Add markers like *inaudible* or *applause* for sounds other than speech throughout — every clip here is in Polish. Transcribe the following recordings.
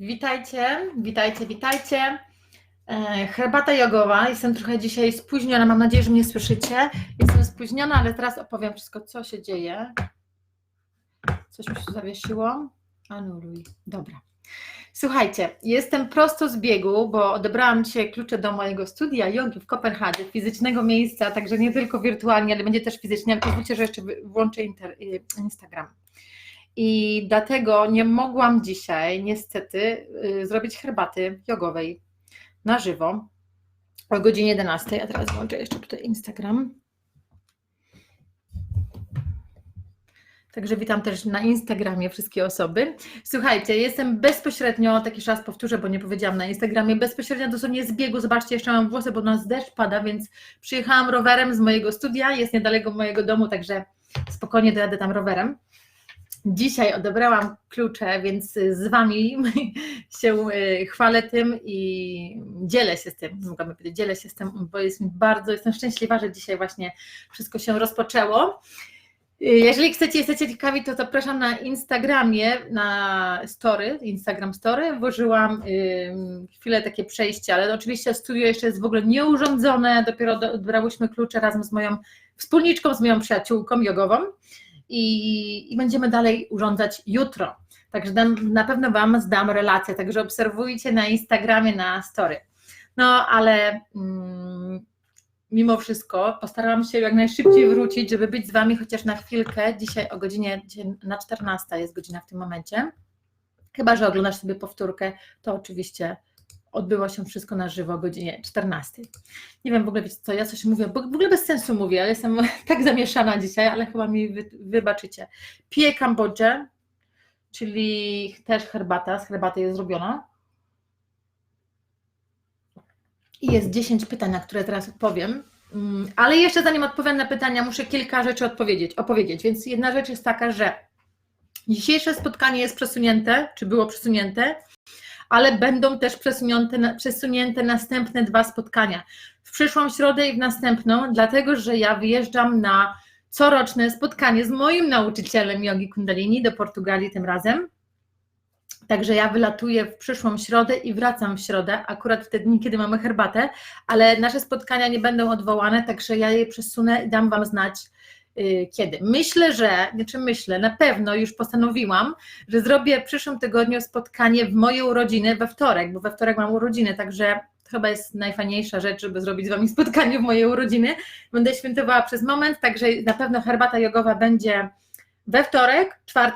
Witajcie, witajcie, witajcie. E, herbata jogowa. Jestem trochę dzisiaj spóźniona. Mam nadzieję, że mnie słyszycie. Jestem spóźniona, ale teraz opowiem wszystko, co się dzieje. Coś mi się zawiesiło. Anuluj. Dobra. Słuchajcie, jestem prosto z biegu, bo odebrałam dzisiaj klucze do mojego studia jogi w Kopenhadze, fizycznego miejsca, także nie tylko wirtualnie, ale będzie też fizycznie. Ale pozwólcie, że jeszcze włączę inter, Instagram. I dlatego nie mogłam dzisiaj niestety y, zrobić herbaty jogowej na żywo o godzinie 11. A teraz włączę jeszcze tutaj Instagram. Także witam też na Instagramie wszystkie osoby. Słuchajcie, jestem bezpośrednio, taki raz powtórzę, bo nie powiedziałam na Instagramie, bezpośrednio dosłownie z biegu. Zobaczcie, jeszcze mam włosy, bo nas deszcz pada, więc przyjechałam rowerem z mojego studia, jest niedaleko mojego domu, także spokojnie dojadę tam rowerem. Dzisiaj odebrałam klucze, więc z Wami *laughs* się y, chwalę tym i dzielę się z tym, mogłabym powiedzieć, dzielę się z tym, bo jest mi bardzo, jestem szczęśliwa, że dzisiaj właśnie wszystko się rozpoczęło. Y, jeżeli chcecie, jesteście ciekawi, to zapraszam na Instagramie, na story, Instagram story. Włożyłam chwilę takie przejście, ale oczywiście studio jeszcze jest w ogóle nieurządzone. Dopiero odbrałyśmy klucze razem z moją wspólniczką, z moją przyjaciółką jogową i, i będziemy dalej urządzać jutro. Także dam, na pewno Wam zdam relację, także obserwujcie na Instagramie, na story. No ale mm, mimo wszystko postarałam się jak najszybciej wrócić, żeby być z Wami chociaż na chwilkę. Dzisiaj o godzinie na 14 jest godzina w tym momencie. Chyba, że oglądasz sobie powtórkę, to oczywiście odbyło się wszystko na żywo o godzinie 14. Nie wiem w ogóle, co, ja coś mówię, w ogóle bez sensu mówię, ale jestem *laughs* tak zamieszana dzisiaj, ale chyba mi wy, wybaczycie. Piję Kambodżę, czyli też herbata, z herbaty jest zrobiona. I jest 10 pytań, na które teraz odpowiem. Mm, ale jeszcze zanim odpowiem na pytania, muszę kilka rzeczy odpowiedzieć, opowiedzieć. Więc jedna rzecz jest taka, że dzisiejsze spotkanie jest przesunięte, czy było przesunięte, ale będą też przesunięte, przesunięte następne dwa spotkania. W przyszłą środę i w następną, dlatego że ja wyjeżdżam na coroczne spotkanie z moim nauczycielem jogi kundalini do Portugalii tym razem. Także ja wylatuję w przyszłą środę i wracam w środę, akurat w te dni, kiedy mamy herbatę, ale nasze spotkania nie będą odwołane, także ja je przesunę i dam Wam znać, kiedy. Myślę, że, znaczy myślę, na pewno już postanowiłam, że zrobię w przyszłym tygodniu spotkanie w moje urodziny we wtorek, bo we wtorek mam urodziny, także to chyba jest najfajniejsza rzecz, żeby zrobić z Wami *laughs* spotkanie w moje urodziny. Będę świętowała przez moment, także na pewno herbata jogowa będzie we wtorek, 4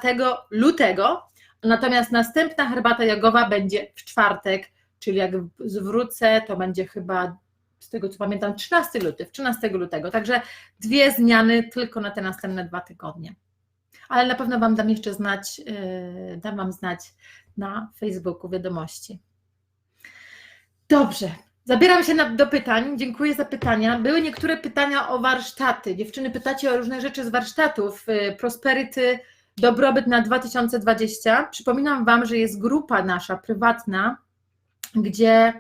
lutego, natomiast następna herbata jogowa będzie w czwartek, czyli jak zwrócę, to będzie chyba z tego co pamiętam, 13 luty, 13 lutego. Także dwie zmiany tylko na te następne dwa tygodnie. Ale na pewno Wam dam jeszcze znać, yy, dam Wam znać na Facebooku wiadomości. Dobrze, zabieram się na, do pytań. Dziękuję za pytania. Były niektóre pytania o warsztaty. Dziewczyny, pytacie o różne rzeczy z warsztatów. Yy, prosperity, dobrobyt na 2020. Przypominam Wam, że jest grupa nasza prywatna, gdzie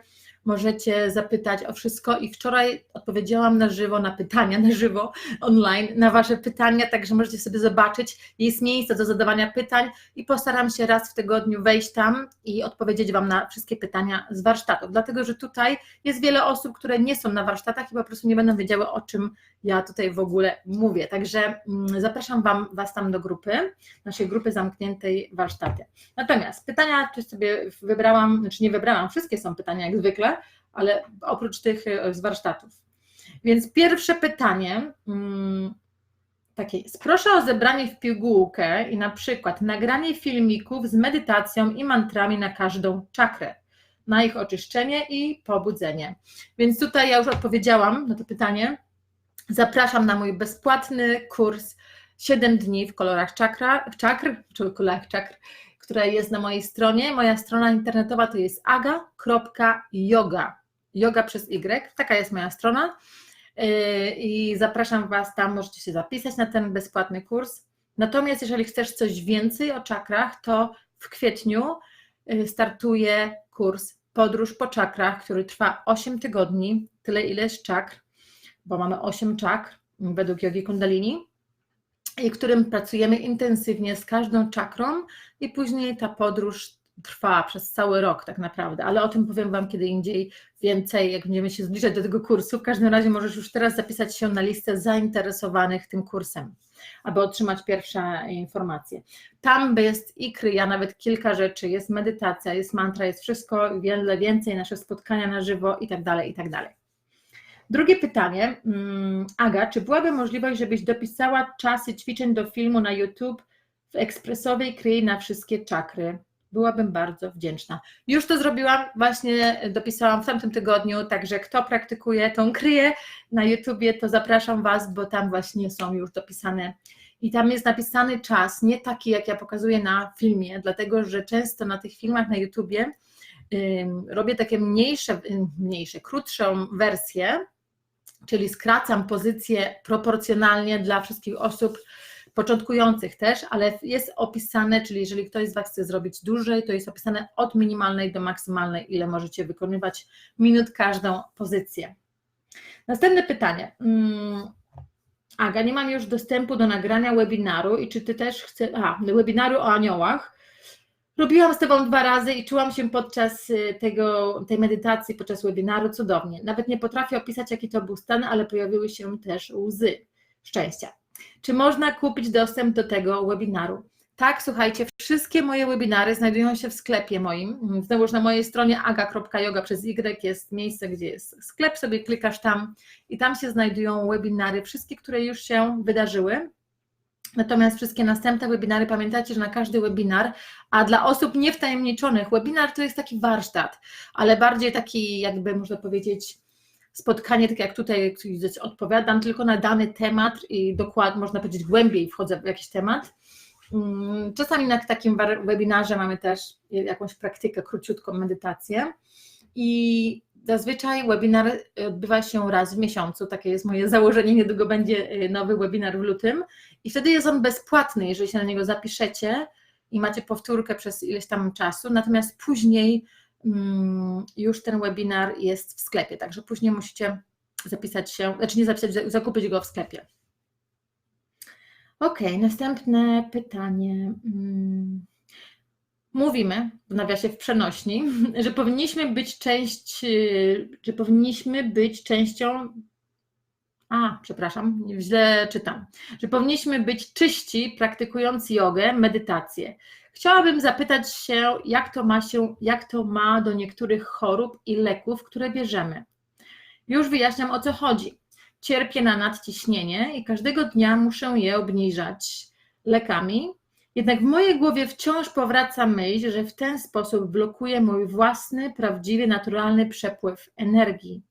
możecie zapytać o wszystko. I wczoraj odpowiedziałam na żywo na pytania, na żywo online, na Wasze pytania, także możecie sobie zobaczyć, jest miejsce do zadawania pytań i postaram się raz w tygodniu wejść tam i odpowiedzieć Wam na wszystkie pytania z warsztatów, dlatego że tutaj jest wiele osób, które nie są na warsztatach i po prostu nie będą wiedziały, o czym ja tutaj w ogóle mówię, także mm, zapraszam Wam, Was tam do grupy, naszej grupy zamkniętej warsztaty. Natomiast pytania, czy sobie wybrałam, znaczy nie wybrałam, wszystkie są pytania jak zwykle, ale oprócz tych e, z warsztatów. Więc pierwsze pytanie mm, takie proszę o zebranie w pigułkę i na przykład nagranie filmików z medytacją i mantrami na każdą czakrę, na ich oczyszczenie i pobudzenie. Więc tutaj ja już odpowiedziałam na to pytanie. Zapraszam na mój bezpłatny kurs 7 dni w kolorach czakra, czakr, czy kolorach czakr, która jest na mojej stronie. Moja strona internetowa to jest aga.yoga. Yoga przez Y. Taka jest moja strona. Yy, I zapraszam Was tam, możecie się zapisać na ten bezpłatny kurs. Natomiast jeżeli chcesz coś więcej o czakrach, to w kwietniu yy, startuje kurs Podróż po czakrach, który trwa 8 tygodni, tyle ile jest czakr, bo mamy 8 czakr według jogi kundalini i którym pracujemy intensywnie z każdą czakrą i później ta podróż trwa przez cały rok tak naprawdę, ale o tym powiem Wam kiedy indziej więcej, jak będziemy się zbliżać do tego kursu. W każdym razie możesz już teraz zapisać się na listę zainteresowanych tym kursem, aby otrzymać pierwsze informacje. Tam jest i kryja nawet kilka rzeczy, jest medytacja, jest mantra, jest wszystko, wiele więcej, nasze spotkania na żywo i tak dalej, i tak dalej. Drugie pytanie. Mm, Aga, czy byłaby możliwość, żebyś dopisała czasy ćwiczeń do filmu na YouTube w ekspresowej kryi na wszystkie czakry? Byłabym bardzo wdzięczna. Już to zrobiłam, właśnie dopisałam w tamtym tygodniu, także kto praktykuje tą kryję na YouTubie, to zapraszam Was, bo tam właśnie są już dopisane i tam jest napisany czas, nie taki jak ja pokazuję na filmie, dlatego że często na tych filmach na YouTubie robię takie mniejsze, mniejsze, krótszą wersję, czyli skracam pozycję proporcjonalnie dla wszystkich osób początkujących też, ale jest opisane, czyli jeżeli ktoś z Was chce zrobić dłużej, to jest opisane od minimalnej do maksymalnej, ile możecie wykonywać minut każdą pozycję. Następne pytanie. Mm, Aga, nie mam już dostępu do nagrania webinaru i czy Ty też chcesz, aha, webinaru o aniołach, Robiłam z Tobą dwa razy i czułam się podczas y, tego, tej medytacji, podczas webinaru cudownie. Nawet nie potrafię opisać, jaki to był stan, ale pojawiły się też łzy szczęścia. Czy można kupić dostęp do tego webinaru? Tak, słuchajcie, wszystkie moje webinary znajdują się w sklepie moim. Znowuż na mojej stronie aga.yoga przez Y jest miejsce, gdzie jest sklep, sobie klikasz tam i tam się znajdują webinary, wszystkie, które już się wydarzyły. Natomiast wszystkie następne webinary, pamiętajcie, że na każdy webinar, a dla osób niewtajemniczonych, webinar to jest taki warsztat, ale bardziej taki, jakby można powiedzieć, spotkanie, tak jak tutaj odpowiadam, tylko na dany temat i dokładnie, można powiedzieć, głębiej wchodzę w jakiś temat. Mm, czasami na takim webinarze mamy też jakąś praktykę, króciutką medytację. I Zazwyczaj webinar odbywa się raz w miesiącu, takie jest moje założenie, niedługo będzie y, nowy webinar w lutym. I wtedy jest on bezpłatny, jeżeli się na niego zapiszecie i macie powtórkę przez ileś tam czasu, natomiast później już ten webinar jest w sklepie, także później musicie zapisać się, znaczy nie zapisać, zakupić go w sklepie. Ok, następne pytanie. Hmm mówimy, w nawiasie w przenośni, *laughs* że powinniśmy być część, y, że powinniśmy być częścią a, przepraszam, źle czytam. Że powinniśmy być czyści, praktykując jogę, medytację. Chciałabym zapytać się, jak to ma się, jak to ma do niektórych chorób i leków, które bierzemy. Już wyjaśniam o co chodzi. Cierpię na nadciśnienie i każdego dnia muszę je obniżać lekami, jednak w mojej głowie wciąż powraca myśl, że w ten sposób blokuję mój własny, prawdziwy, naturalny przepływ energii,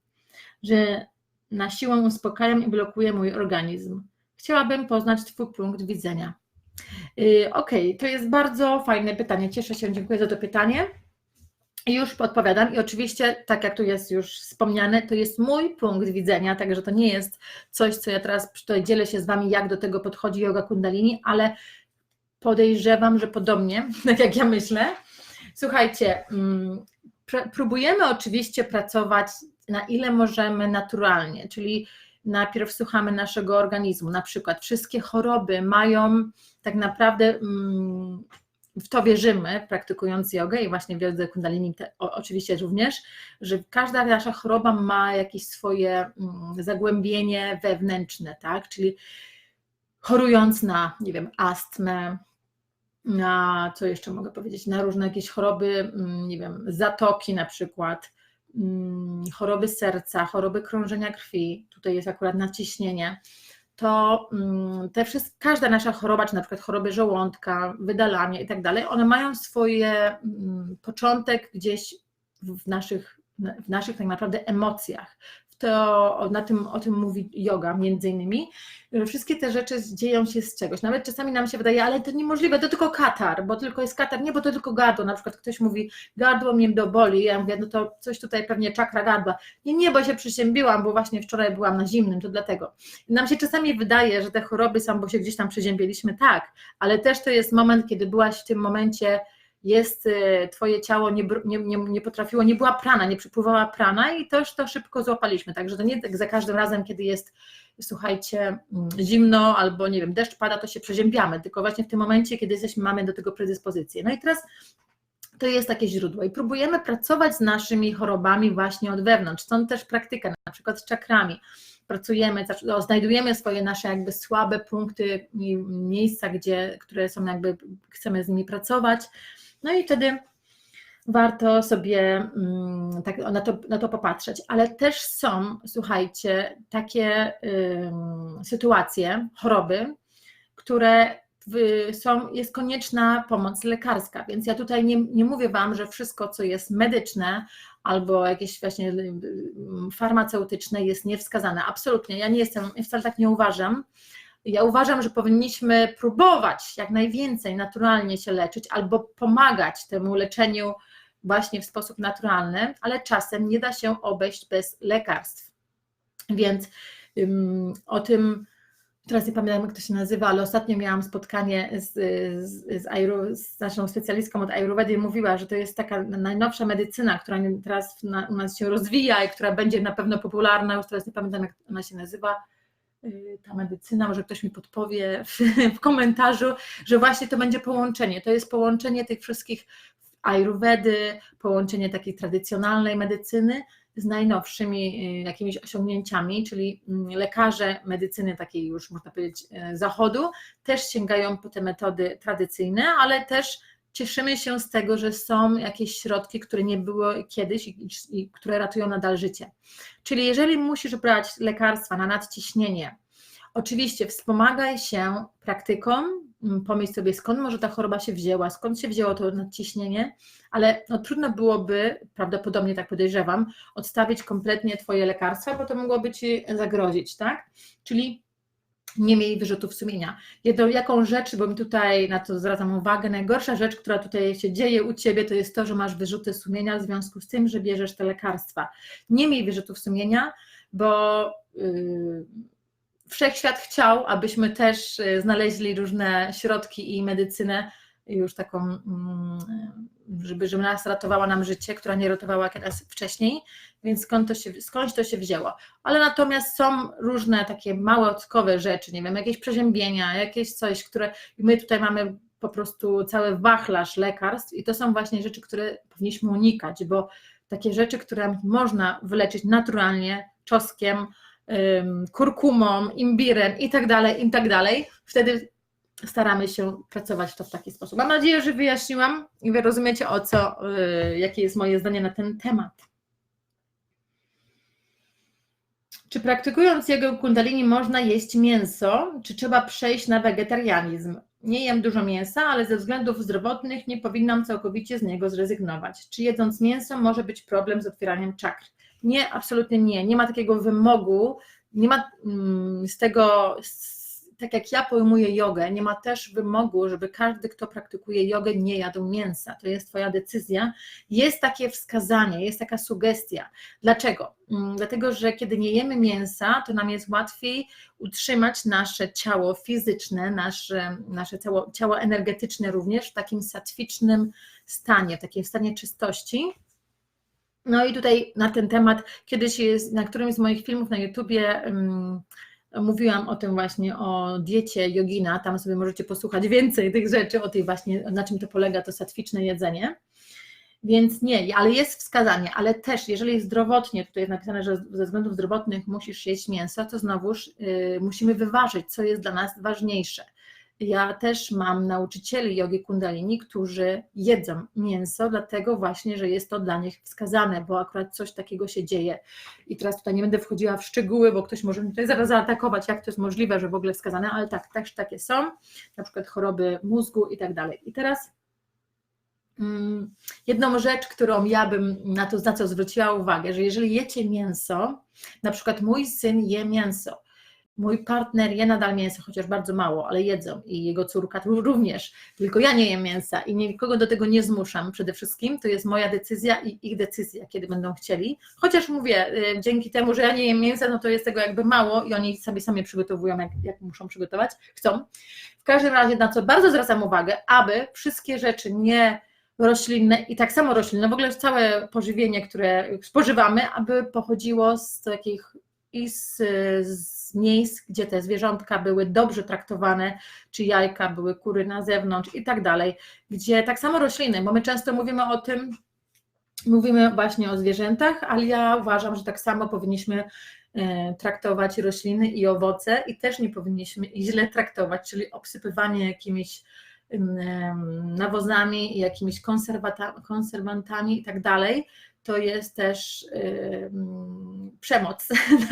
że na siłę uspokajam i blokuję mój organizm. Chciałabym poznać Twój punkt widzenia. Yy, Okej, okay, to jest bardzo fajne pytanie. Cieszę się, dziękuję za to pytanie. Już podpowiadam. I oczywiście, tak jak tu jest już wspomniane, to jest mój punkt widzenia, także to nie jest coś, co ja teraz tutaj dzielę się z Wami, jak do tego podchodzi yoga kundalini, ale podejrzewam, że podobnie, *laughs* tak jak ja myślę. Słuchajcie, mm, próbujemy oczywiście pracować na ile możemy naturalnie, czyli najpierw słuchamy naszego organizmu. Na przykład wszystkie choroby mają tak naprawdę, mm, w to wierzymy, praktykując jogę i właśnie w jodze kundalini te, oczywiście również, że każda nasza choroba ma jakieś swoje mm, zagłębienie wewnętrzne, tak? Czyli chorując na, nie wiem, astmę, na co jeszcze mogę powiedzieć, na różne jakieś choroby, mm, nie wiem, zatoki na przykład, choroby serca, choroby krążenia krwi, tutaj jest akurat naciśnienie, to mm, te wszystkie, każda nasza choroba, czy na przykład choroby żołądka, wydalanie i tak dalej, one mają swoje początek gdzieś w naszych, w naszych tak naprawdę emocjach, to na tym, o tym mówi yoga między innymi, że wszystkie te rzeczy dzieją się z czegoś. Nawet czasami nam się wydaje, ale to niemożliwe, to tylko katar, bo tylko jest katar, nie, bo to tylko gardło. Na przykład ktoś mówi, gardło mnie boli, ja mówię, no to coś tutaj pewnie czakra gardła. Nie, nie, bo się przeziębiłam, bo właśnie wczoraj byłam na zimnym, to dlatego. I nam się czasami wydaje, że te choroby są, bo się gdzieś tam przeziębieliśmy, tak, ale też to jest moment, kiedy byłaś w tym momencie jest, y, twoje ciało nie, nie, nie, nie, potrafiło, nie była prana, nie przypływała prana i też to szybko złapaliśmy. Także to nie tak za każdym razem, kiedy jest, słuchajcie, mm, zimno albo nie wiem, deszcz pada, to się przeziębiamy, tylko właśnie w tym momencie, kiedy jesteśmy, mamy do tego predyspozycję. No i teraz to jest takie źródło i próbujemy pracować z naszymi chorobami właśnie od wewnątrz. Stąd też praktyka, na przykład z czakrami. Pracujemy, zac- znajdujemy swoje nasze jakby słabe punkty miejsca, gdzie, które są jakby, chcemy z nimi pracować. No i wtedy warto sobie mm, tak na to, na to popatrzeć. Ale też są, słuchajcie, takie ym, sytuacje, choroby, które w- są, jest konieczna pomoc lekarska, więc ja tutaj nie, nie mówię Wam, że wszystko, co jest medyczne albo jakieś właśnie y, y, farmaceutyczne jest niewskazane. Absolutnie, ja nie jestem, wcale tak nie uważam. Ja uważam, że powinniśmy próbować jak najwięcej naturalnie się leczyć albo pomagać temu leczeniu właśnie w sposób naturalny, ale czasem nie da się obejść bez lekarstw. Więc o tym Teraz nie pamiętam, jak to się nazywa, ale ostatnio miałam spotkanie z, z, z, z naszą specjalistką od Ayurvedy i mówiła, że to jest taka najnowsza medycyna, która teraz na, u nas się rozwija i która będzie na pewno popularna. Już teraz nie pamiętam, jak ona się nazywa. Yy, Ta medycyna, może ktoś mi podpowie w, *laughs* w komentarzu, że właśnie to będzie połączenie. To jest połączenie tych wszystkich Ayurvedy, połączenie takiej tradycjonalnej medycyny z najnowszymi y, jakimiś osiągnięciami, czyli mm, lekarze medycyny takiej już można powiedzieć y, zachodu też sięgają po te metody tradycyjne, ale też cieszymy się z tego, że są jakieś środki, które nie były kiedyś i, i, które ratują nadal życie. Czyli jeżeli musisz brać lekarstwa na nadciśnienie, oczywiście wspomagaj się praktyką, mm, pomyśl sobie skąd może ta choroba się wzięła, skąd się wzięło to nadciśnienie, ale no, trudno byłoby, prawdopodobnie tak podejrzewam, odstawić kompletnie Twoje lekarstwa, bo to mogłoby Ci zagrozić, tak? Czyli nie miej wyrzutów sumienia. Jedną, jaką rzecz, bo mi tutaj na to zwracam uwagę, najgorsza rzecz, która tutaj się dzieje u Ciebie, to jest to, że masz wyrzuty sumienia w związku z tym, że bierzesz te lekarstwa. Nie miej wyrzutów sumienia, bo yy, wszechświat chciał, abyśmy też y, znaleźli różne środki i medycynę już taką, mm, żeby, nas ratowała nam życie, która nie ratowała jak raz wcześniej, więc skąd to się, skądś to się wzięło. Ale natomiast są różne takie małe ockowe rzeczy, nie wiem, jakieś przeziębienia, jakieś coś, które i my tutaj mamy po prostu cały wachlarz lekarstw i to są właśnie rzeczy, które powinniśmy unikać, bo takie rzeczy, które można wyleczyć naturalnie, czosnkiem, ym, kurkumą, imbirem i tak dalej, i tak dalej, wtedy staramy się pracować to w taki sposób. Mam nadzieję, że wyjaśniłam i wy rozumiecie o co, y, jakie jest moje zdanie na ten temat. Czy praktykując jego kundalini można jeść mięso, czy trzeba przejść na wegetarianizm? Nie jem dużo mięsa, ale ze względów zdrowotnych nie powinnam całkowicie z niego zrezygnować. Czy jedząc mięso może być problem z otwieraniem czakr? Nie, absolutnie nie. Nie ma takiego wymogu, nie ma mm, z tego, z, tak jak ja pojmuję jogę, nie ma też wymogu, żeby każdy, kto praktykuje jogę, nie jadł mięsa. To jest Twoja decyzja. Jest takie wskazanie, jest taka sugestia. Dlaczego? Mm, Dlatego, że kiedy nie jemy mięsa, to nam jest łatwiej utrzymać nasze ciało fizyczne, nasze, nasze ciało, ciało energetyczne również w takim satwicznym stanie, w takim stanie czystości. No i tutaj na ten temat kiedyś jest, na którymś z moich filmów na YouTubie um, mówiłam o tym właśnie, o diecie jogina, tam sobie możecie posłuchać więcej tych rzeczy, o tej właśnie, na czym to polega to satwiczne jedzenie. Więc nie, ale jest wskazanie, ale też jeżeli zdrowotnie, tutaj jest napisane, że ze względów zdrowotnych musisz jeść mięso, to znowuż y, musimy wyważyć, co jest dla nas ważniejsze. Ja też mam nauczycieli jogi kundalini, którzy jedzą mięso, dlatego właśnie, że jest to dla nich wskazane, bo akurat coś takiego się dzieje. I teraz tutaj nie będę wchodziła w szczegóły, bo ktoś może mnie tutaj zaraz zaatakować, jak to jest możliwe, że w ogóle wskazane, ale tak, też takie są, na przykład choroby mózgu i tak dalej. I teraz mm, jedną rzecz, którą ja bym na to, na co zwróciła uwagę, że jeżeli jecie mięso, na przykład mój syn je mięso, Mój partner je nadal mięso, chociaż bardzo mało, ale jedzą i jego córka również. Tylko ja nie jem mięsa i nikogo do tego nie zmuszam przede wszystkim. To jest moja decyzja i ich decyzja, kiedy będą chcieli. Chociaż mówię, y, dzięki temu, że ja nie jem mięsa, no to jest tego jakby mało i oni sobie sami przygotowują, jak, jak muszą przygotować, chcą. W każdym razie, na co bardzo zwracam uwagę, aby wszystkie rzeczy nie roślinne i tak samo roślinne, w ogóle całe pożywienie, które spożywamy, aby pochodziło z takich i z, z miejsc, gdzie te zwierzątka były dobrze traktowane, czy jajka, były kury na zewnątrz i tak dalej, gdzie tak samo rośliny, bo my często mówimy o tym, mówimy właśnie o zwierzętach, ale ja uważam, że tak samo powinniśmy e, traktować rośliny i owoce i też nie powinniśmy źle traktować, czyli obsypywanie jakimiś nawozami jakimiś konserwantami i tak dalej, to jest też przemoc,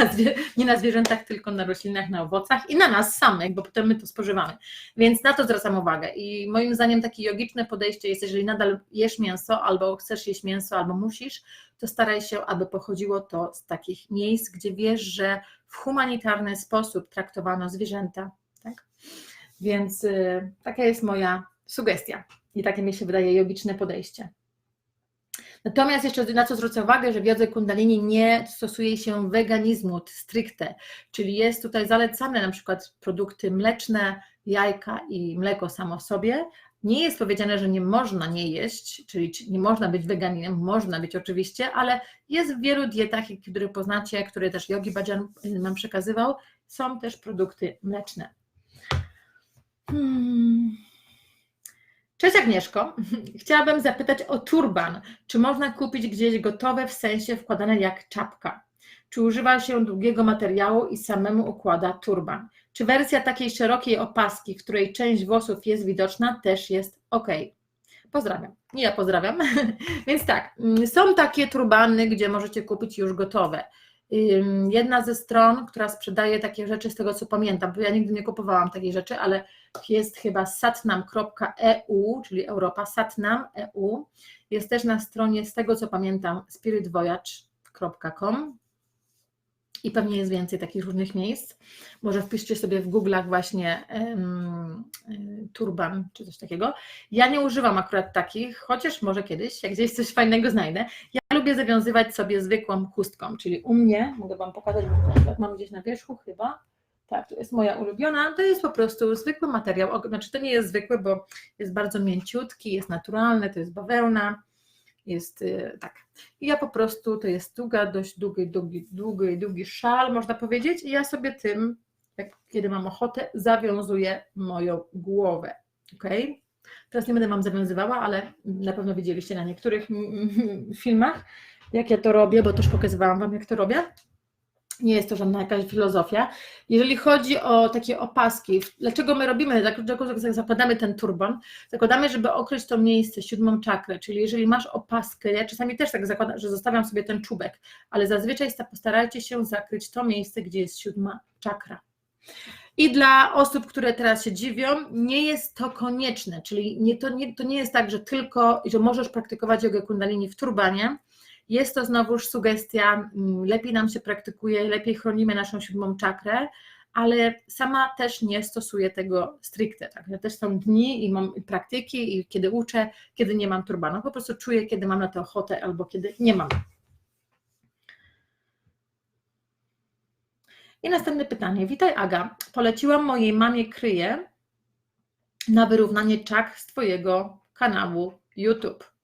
*laughs* nie na zwierzętach, tylko na roślinach, na owocach i na nas samych, bo potem my to spożywamy. Więc na to zwracam uwagę. I moim zdaniem takie jogiczne podejście jest, jeżeli nadal jesz mięso, albo chcesz jeść mięso, albo musisz, to staraj się, aby pochodziło to z takich miejsc, gdzie wiesz, że w humanitarny sposób traktowano zwierzęta. Tak? Więc y, taka jest moja sugestia i takie mi się wydaje jogiczne podejście. Natomiast jeszcze na co zwrócę uwagę, że w jodze kundalini nie stosuje się weganizmu stricte, czyli jest tutaj zalecane na przykład produkty mleczne, jajka i mleko samo sobie. Nie jest powiedziane, że nie można nie jeść, czyli nie można być weganinem, można być oczywiście, ale jest w wielu dietach, które poznacie, które też Yogi Bhajan nam przekazywał, są też produkty mleczne. Hmm. Cześć Agnieszko. *laughs* Chciałabym zapytać o turban. Czy można kupić gdzieś gotowe, w sensie wkładane jak czapka? Czy używa się długiego materiału i samemu układa turban? Czy wersja takiej szerokiej opaski, w której część włosów jest widoczna, też jest ok? Pozdrawiam. Ja pozdrawiam. *laughs* Więc tak, są takie turbany, gdzie możecie kupić już gotowe. Jedna ze stron, która sprzedaje takie rzeczy, z tego co pamiętam, bo ja nigdy nie kupowałam takiej rzeczy, ale jest chyba satnam.eu, czyli Europa, satnam.eu. Jest też na stronie, z tego co pamiętam, spiritvoyage.com i pewnie jest więcej takich różnych miejsc. Może wpiszcie sobie w Google'ach właśnie um, turban czy coś takiego. Ja nie używam akurat takich, chociaż może kiedyś, jak gdzieś coś fajnego znajdę. Ja lubię zawiązywać sobie zwykłą chustką, czyli u mnie, mogę Wam pokazać, bo mam gdzieś na wierzchu chyba, tak, to jest moja ulubiona, to jest po prostu zwykły materiał, znaczy to nie jest zwykły, bo jest bardzo mięciutki, jest naturalny, to jest bawełna, jest y, tak. I ja po prostu, to jest długa, dość długi, długi, długi, długi szal, można powiedzieć, i ja sobie tym, jak, kiedy mam ochotę, zawiązuję moją głowę, ok? Teraz nie będę Wam zawiązywała, ale na pewno widzieliście na niektórych filmach, jak ja to robię, bo też pokazywałam Wam, jak to robię. Nie jest to żadna jakaś filozofia. Jeżeli chodzi o takie opaski, dlaczego my robimy, dlaczego zakładamy ten turban? Zakładamy, żeby okryć to miejsce, siódmą czakrę, czyli jeżeli masz opaskę, ja czasami też tak zakładam, że zostawiam sobie ten czubek, ale zazwyczaj postarajcie się zakryć to miejsce, gdzie jest siódma czakra. I dla osób, które teraz się dziwią, nie jest to konieczne, czyli nie, to, nie, to nie jest tak, że tylko, że możesz praktykować jogę kundalini w turbanie, jest to znowuż sugestia, mm, lepiej nam się praktykuje, lepiej chronimy naszą siódmą czakrę, ale sama też nie stosuję tego stricte. Tak? Ja też są dni i mam praktyki, i kiedy uczę, kiedy nie mam turbanu. Po prostu czuję, kiedy mam na to ochotę albo kiedy nie mam. I następne pytanie. Witaj Aga. Poleciłam mojej mamie kryję na wyrównanie czak z Twojego kanału YouTube.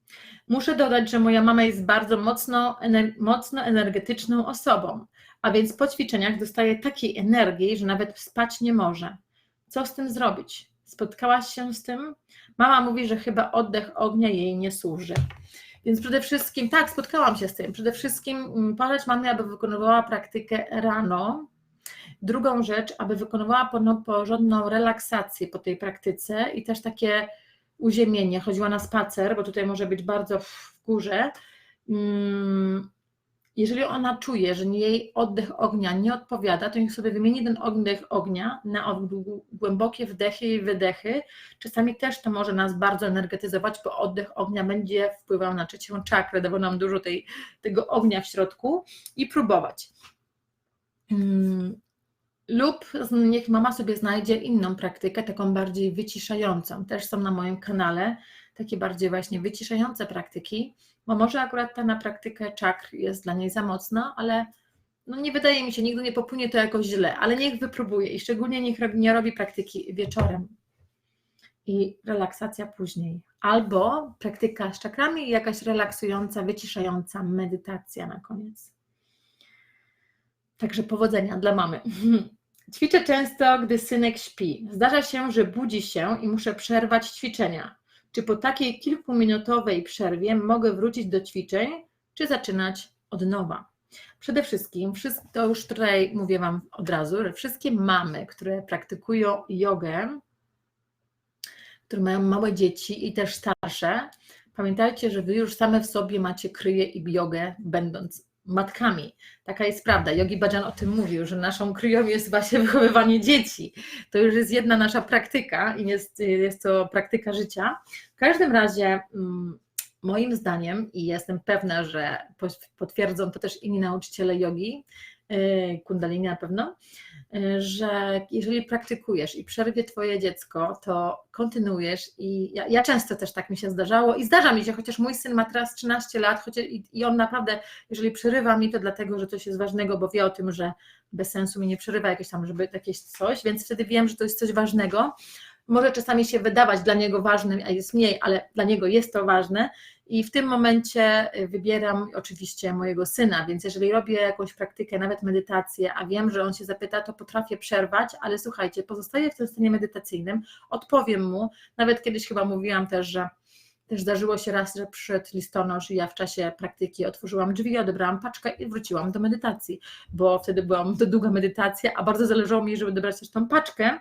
Muszę dodać, że moja mama jest bardzo mocno, ener mocno energetyczną osobą, a więc po ćwiczeniach dostaje takiej energii, że nawet spać nie może. Co z tym zrobić? Spotkałaś się z tym? Mama mówi, że chyba oddech ognia jej nie służy. Więc przede wszystkim, tak, spotkałam się z tym. Przede wszystkim mm, polecać mamie, aby wykonywała praktykę rano. Drugą rzecz, aby wykonywała porządną relaksację po tej praktyce i też takie uziemienie, chodziła na spacer, bo tutaj może być bardzo w górze. Mm, jeżeli ona czuje, że jej oddech ognia nie odpowiada, to niech sobie wymieni ten oddech ognia na głębokie wdechy i wydechy. Czasami też to może nas bardzo energetyzować, bo oddech ognia będzie wpływał na trzecią czakrę, dawał nam dużo tej, tego ognia w środku i próbować. Lub niech mama sobie znajdzie inną praktykę, taką bardziej wyciszającą. Też są na moim kanale takie bardziej właśnie wyciszające praktyki, bo może akurat ta na praktykę czakr jest dla niej za mocna, ale no nie wydaje mi się, nigdy nie popłynie to jakoś źle, ale niech wypróbuje i szczególnie niech nie robi praktyki wieczorem i relaksacja później. Albo praktyka z czakrami i jakaś relaksująca, wyciszająca medytacja na koniec. Także powodzenia dla mamy. *laughs* Ćwiczę często, gdy synek śpi. Zdarza się, że budzi się i muszę przerwać ćwiczenia. Czy po takiej kilkuminutowej przerwie mogę wrócić do ćwiczeń, czy zaczynać od nowa? Przede wszystkim, to już tutaj mówię Wam od razu, że wszystkie mamy, które praktykują jogę, które mają małe dzieci i też starsze, pamiętajcie, że Wy już same w sobie macie kryje i jogę, będąc matkami. Taka jest prawda. Yogi Bhajan o tym mówił, że naszą kryją jest właśnie *laughs* wychowywanie dzieci. To już jest jedna nasza praktyka i jest, jest to praktyka życia. W każdym razie, mm, moim zdaniem, i jestem pewna, że potwierdzą to też inni nauczyciele jogi, y, kundalini na pewno, że jeżeli praktykujesz i przerwie Twoje dziecko, to kontynuujesz i ja, ja, często też tak mi się zdarzało i zdarza mi się, chociaż mój syn ma teraz 13 lat chociaż, i, i on naprawdę, jeżeli przerywa mi, to dlatego, że coś jest ważnego, bo wie o tym, że bez sensu mi nie przerywa jakieś tam, żeby jakieś coś, więc wtedy wiem, że to jest coś ważnego. Może czasami się wydawać dla niego ważnym, a jest mniej, ale dla niego jest to ważne i w tym momencie y, wybieram oczywiście mojego syna, więc jeżeli robię jakąś praktykę, nawet medytację, a wiem, że on się zapyta, to potrafię przerwać, ale słuchajcie, pozostaję w tym stanie medytacyjnym, odpowiem mu. Nawet kiedyś chyba mówiłam też, że też zdarzyło się raz, że przyszedł listonosz i ja w czasie praktyki otworzyłam drzwi, odebrałam paczkę i wróciłam do medytacji, bo wtedy byłam to długa medytacja, a bardzo zależało mi, żeby dobrać też tą paczkę,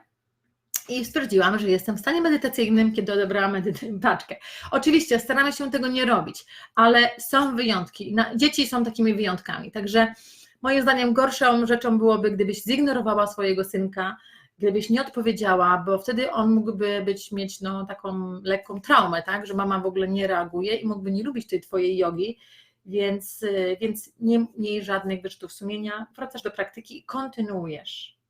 i stwierdziłam, że jestem w stanie medytacyjnym, kiedy odebrałam paczkę. Oczywiście staramy się tego nie robić, ale są wyjątki. Dzieci są takimi wyjątkami. Także moim zdaniem gorszą rzeczą byłoby, gdybyś zignorowała swojego synka, gdybyś nie odpowiedziała, bo wtedy on mógłby być, mieć no, taką lekką traumę, tak, że mama w ogóle nie reaguje i mógłby nie lubić tej twojej jogi, więc, więc nie miej żadnych wyrzutów sumienia, wracasz do praktyki i kontynuujesz.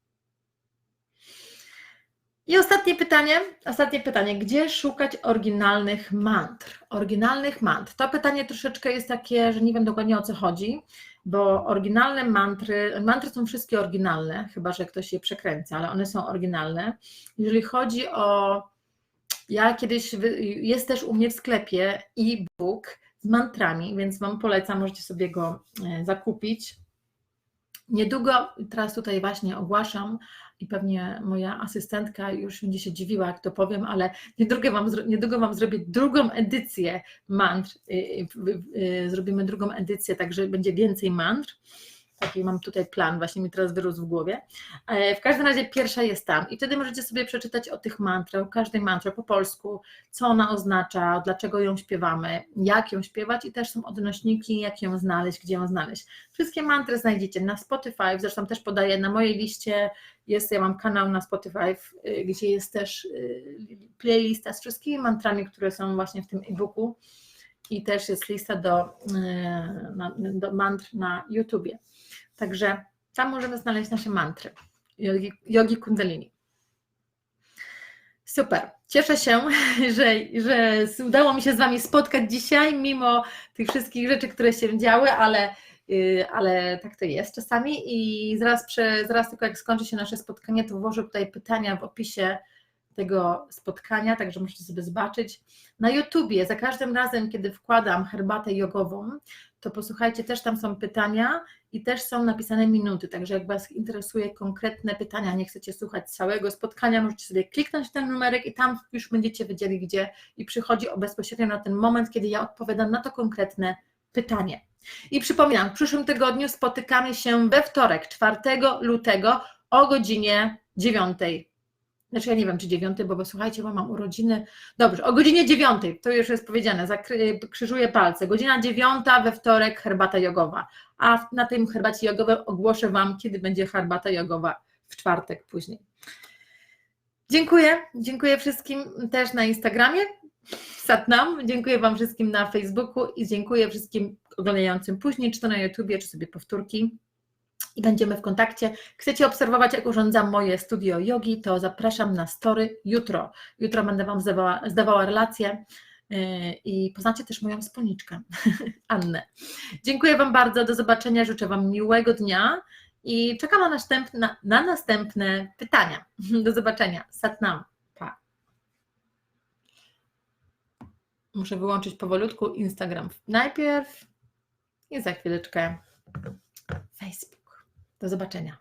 I ostatnie pytanie, ostatnie pytanie, gdzie szukać oryginalnych mantr? Oryginalnych mantr. To pytanie troszeczkę jest takie, że nie wiem dokładnie o co chodzi, bo oryginalne mantry, mantry są wszystkie oryginalne, chyba że ktoś je przekręca, ale one są oryginalne. Jeżeli chodzi o, ja kiedyś, jest też u mnie w sklepie e-book z mantrami, więc Wam polecam, możecie sobie go e, zakupić. Niedługo, teraz tutaj właśnie ogłaszam, i pewnie moja asystentka już będzie się dziwiła, jak to powiem, ale niedługo Wam, niedługo wam zrobię drugą edycję mantr. Y, y, y, zrobimy drugą edycję, także będzie więcej mantr. Taki mam tutaj plan, właśnie mi teraz wyrósł w głowie. E, w każdym razie pierwsza jest tam i wtedy możecie sobie przeczytać o tych mantrach, o każdej mantrze po polsku, co ona oznacza, dlaczego ją śpiewamy, jak ją śpiewać i też są odnośniki, jak ją znaleźć, gdzie ją znaleźć. Wszystkie mantry znajdziecie na Spotify, zresztą też podaję na mojej liście, jest, ja mam kanał na Spotify, y, gdzie jest też y, playlista z wszystkimi mantrami, które są właśnie w tym e-booku i też jest lista do, y, do mantr na YouTubie. Także tam możemy znaleźć nasze mantry jogi, jogi kundalini. Super. Cieszę się, *laughs* że, że udało mi się z Wami spotkać dzisiaj, mimo tych wszystkich rzeczy, które się działy, ale, y, ale tak to jest czasami. I zaraz, zaraz tylko jak skończy się nasze spotkanie, to włożę tutaj pytania w opisie tego spotkania, także możecie sobie zobaczyć. Na YouTubie za każdym razem, kiedy wkładam herbatę jogową, to posłuchajcie, też tam są pytania i też są napisane minuty, także jak Was interesuje konkretne pytania, nie chcecie słuchać całego spotkania, możecie sobie kliknąć ten numerek i tam już będziecie wiedzieli gdzie i przychodzi o bezpośrednio na ten moment, kiedy ja odpowiadam na to konkretne pytanie. I przypominam, w przyszłym tygodniu spotykamy się we wtorek, 4 lutego o godzinie 9 znaczy ja nie wiem, czy dziewiąty, bo słuchajcie, bo mam urodziny. Dobrze, o godzinie dziewiątej, to już jest powiedziane, krzyżuję palce. Godzina dziewiąta we wtorek herbata jogowa. A na tym herbacie jogowej ogłoszę Wam, kiedy będzie herbata jogowa w czwartek później. Dziękuję. Dziękuję wszystkim też na Instagramie. Satnam. Dziękuję Wam wszystkim na Facebooku i dziękuję wszystkim oglądającym później, czy to na YouTubie, czy sobie powtórki i będziemy w kontakcie. Chcecie obserwować, jak urządzam moje studio jogi, to zapraszam na story jutro. Jutro będę Wam zdawała, zdawała relację yy, i poznacie też moją wspólniczkę, *laughs* Annę. Dziękuję Wam bardzo, do zobaczenia, życzę Wam miłego dnia i czekam na następne, na następne pytania. *laughs* Do zobaczenia. Satnam. Muszę wyłączyć powolutku Instagram najpierw i za chwileczkę Facebook. Do zobaczenia.